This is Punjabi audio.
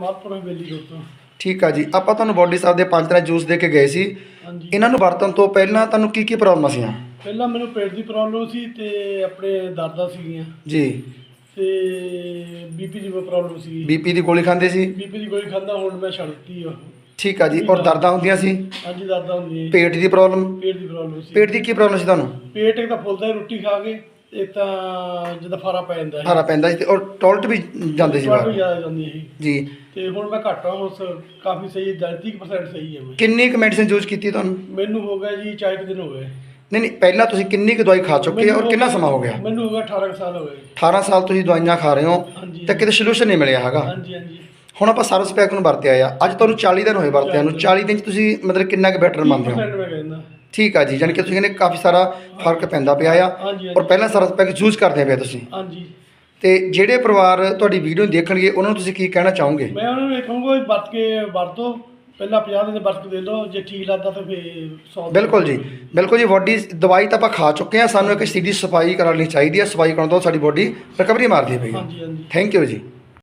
ਮਾਤਪੁਰ ਹਵੇਲੀ ਰੋਡ ਤੋਂ ਠੀਕ ਆ ਜੀ ਆਪਾਂ ਤੁਹਾਨੂੰ ਬੋਡੀ ਸਾਹਿਬ ਦੇ ਪੰਜ ਤਰ੍ਹਾਂ ਜੂਸ ਦੇ ਕੇ ਗਏ ਸੀ। ਹਾਂਜੀ। ਇਹਨਾਂ ਨੂੰ ਵਰਤਣ ਤੋਂ ਪਹਿਲਾਂ ਤੁਹਾਨੂੰ ਕੀ ਕੀ ਪ੍ਰੋਬਲਮ ਸੀਆਂ ਪਹਿਲਾਂ ਮੈਨੂੰ ਪੇਟ ਦੀ ਪ੍ਰੋਬਲਮ ਸੀ ਤੇ ਆਪਣੇ ਦਰਦਾਂ ਸੀਗੀਆਂ। ਜੀ। ਤੇ ਬੀਪੀ ਦੀ ਪ੍ਰੋਬਲਮ ਸੀ ਬੀਪੀ ਦੀ ਗੋਲੀ ਖਾਂਦੇ ਸੀ? ਬੀਪੀ ਦੀ ਗੋਲੀ ਖਾਂਦਾ ਹੁਣ ਮੈਂ ਛੱਡ ਦਿੱਤੀ ਆ। ਠੀਕ ਆ ਜੀ ਔਰ ਦਰਦਾਂ ਹੁੰਦੀਆਂ ਸੀ? ਹਾਂਜੀ ਦਰਦਾਂ ਹੁੰਦੀਆਂ ਪੇਟ ਦੀ ਪ੍ਰੋਬਲਮ ਪੇਟ ਦੀ ਪ੍ਰੋਬਲਮ ਸੀ। ਪੇਟ ਦੀ ਕੀ ਪ੍ਰੋਬਲਮ ਸੀ ਤੁਹਾਨੂੰ? ਪੇਟ ਇੱਕ ਤਾਂ ਫੁੱਲਦਾ ਸੀ ਰੋਟੀ ਖਾ ਕੇ। ਇੱਕ ਤਾਂ ਜਿੱਦਾਂ ਫਾਰਾ ਪੈ ਜਾਂਦਾ ਹੈ ਹਾਰਾ ਪੈਂਦਾ ਸੀ ਤੇ ਔਰ ਟੋਇਲਟ ਵੀ ਜਾਂਦੇ ਸੀ ਬਾਹਰ। ਜ਼ਿਆਦਾ ਜਾਂਦੀ ਸੀ। ਜੀ। ਤੇ ਹੁਣ ਮੈਂ ਘੱਟ ਆ ਹੁਣ ਸ- ਕਾਫੀ ਸਹੀ 30% ਸਹੀ ਹੈ ਮੈਂ। ਕਿੰਨੀ ਕੁ ਮੈਡੀਸਿਨ ਯੂਜ਼ ਕੀਤੀ ਤੁਹਾਨੂੰ? ਮੈਨੂੰ ਹੋ ਗਿਆ ਜੀ 40 ਦਿਨ ਹੋ ਗਏ। ਨਹੀਂ ਨਹੀਂ ਪਹਿਲਾਂ ਤੁਸੀਂ ਕਿੰਨੀ ਕੁ ਦਵਾਈ ਖਾ ਚੁੱਕੇ ਹੋ ਔਰ ਕਿੰਨਾ ਸਮਾਂ ਹੋ ਗਿਆ? ਮੈਨੂੰ ਹੋ ਗਿਆ 18 ਕੁ ਸਾਲ ਹੋ ਗਏ। 18 ਸਾਲ ਤੁਸੀਂ ਦਵਾਈਆਂ ਖਾ ਰਹੇ ਹੋ ਹਾਂਜੀ ਤੇ ਕਿਤੇ ਸੋਲੂਸ਼ਨ ਨਹੀਂ ਮਿਲਿਆ ਹੈਗਾ। ਹਾਂਜੀ ਹਾਂਜੀ। ਹੁਣ ਆਪਾਂ ਸਰਵਿਸ ਪੈਕ ਨੂੰ ਵਰਤਿਆ ਆ। ਅੱਜ ਤੁਹਾਨੂੰ 40 ਦਿਨ ਹੋਏ ਵਰਤਿਆ ਨੂੰ। 40 ਦਿਨ ਚ ਤੁਸੀਂ ਮਤਲਬ ਕਿੰਨਾ ਕੁ ਬੈਟਰ ਮੰਨਦੇ ਹੋ? 30% ਮੈਂ ਕਹਿੰਦਾ। ਠੀਕ ਆ ਜੀ ਯਾਨੀ ਕਿ ਤੁਸੀਂ ਕਹਿੰਦੇ ਕਾਫੀ ਸਾਰਾ ਫ਼ਰਕ ਪੈਂਦਾ ਪਿਆ ਆ ਹਾਂਜੀ ਔਰ ਪਹਿਲਾਂ ਸਰਵਿਸ ਪੈਕ ਯੂਜ਼ ਕਰਦੇ ਪਏ ਤੁਸੀਂ। ਹਾਂਜੀ। ਤੇ ਜਿਹੜੇ ਪਰਿਵਾਰ ਤੁਹਾਡੀ ਵੀਡੀਓ ਦੇਖਣਗੇ ਉਹਨਾਂ ਨੂੰ ਤੁਸੀਂ ਕੀ ਕਹਿਣਾ ਚਾਹੋਗੇ? ਮੈਂ ਉਹਨਾਂ ਨੂੰ ਇਹ ਕਹੂੰਗਾ ਵੀ ਵਰਤ ਕੇ ਵਰਤੋ। ਪਹਿਲਾਂ 50 ਦਿਨ ਵਰਤ ਕੇ ਦੇ ਲਓ ਜੇ ਠੀਕ ਲੱਗਦਾ ਤਾਂ ਫਿਰ 100 ਬਿਲਕੁਲ ਜੀ ਬਿਲਕੁਲ ਜੀ ਬੋਡੀ ਦਵਾਈ ਤਾਂ ਆਪਾਂ ਖਾ ਚੁੱਕੇ ਆ ਸਾਨੂੰ ਇੱਕ ਸਿੱਧੀ ਸਫ਼ਾਈ ਕਰਾਉਣੀ ਚਾਹੀਦੀ ਹੈ ਸਫ਼ਾਈ ਕਰਨ ਤੋਂ ਸਾਡੀ ਬੋਡੀ ਰਿਕਵਰੀ ਮਾਰਦੀ ਪਈ ਹੈ ਹਾਂਜੀ ਹਾਂਜੀ। ਥੈਂਕ ਯੂ ਜੀ।